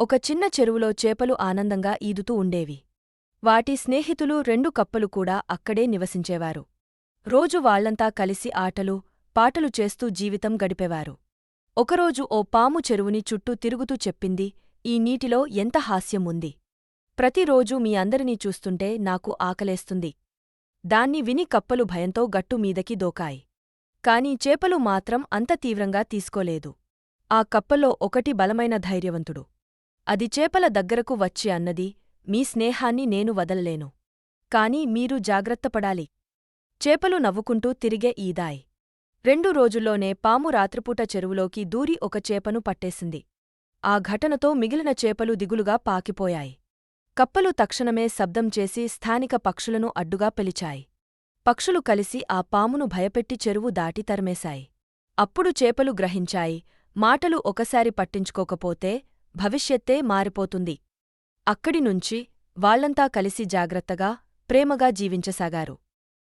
ఒక చిన్న చెరువులో చేపలు ఆనందంగా ఈదుతూ ఉండేవి. వాటి స్నేహితులు రెండు కప్పలు కూడా అక్కడే నివసించేవారు. రోజు వాళ్ళంతా కలిసి ఆటలు పాటలు చేస్తూ జీవితం గడిపేవారు. ఒకరోజు ఓ పాము చెరువుని చుట్టూ తిరుగుతూ చెప్పింది ఈ నీటిలో ఎంత హాస్యం ఉంది. ప్రతిరోజూ మీ అందరినీ చూస్తుంటే నాకు ఆకలేస్తుంది. దాన్ని విని కప్పలు భయంతో గట్టుమీదకి దోకాయి. కాని చేపలు మాత్రం అంత తీవ్రంగా తీసుకోలేదు. ఆ కప్పల్లో ఒకటి బలమైన ధైర్యవంతుడు. అది చేపల దగ్గరకు వచ్చి అన్నది మీ స్నేహాన్ని నేను వదలలేను. కాని మీరు జాగ్రత్తపడాలి చేపలు నవ్వుకుంటూ తిరిగే ఈదాయ్ రెండు రోజుల్లోనే పాము రాత్రిపూట చెరువులోకి దూరి ఒక చేపను పట్టేసింది. ఆ ఘటనతో మిగిలిన చేపలు దిగులుగా పాకిపోయాయి. కప్పలు తక్షణమే శబ్దం చేసి స్థానిక పక్షులను అడ్డుగా పిలిచాయి. పక్షులు కలిసి ఆ పామును భయపెట్టి చెరువు దాటి తరిమేశాయి. అప్పుడు చేపలు గ్రహించాయి మాటలు ఒకసారి పట్టించుకోకపోతే భవిష్యత్తే మారిపోతుంది. అక్కడినుంచి వాళ్ళంతా కలిసి జాగ్రత్తగా ప్రేమగా జీవించసాగారు.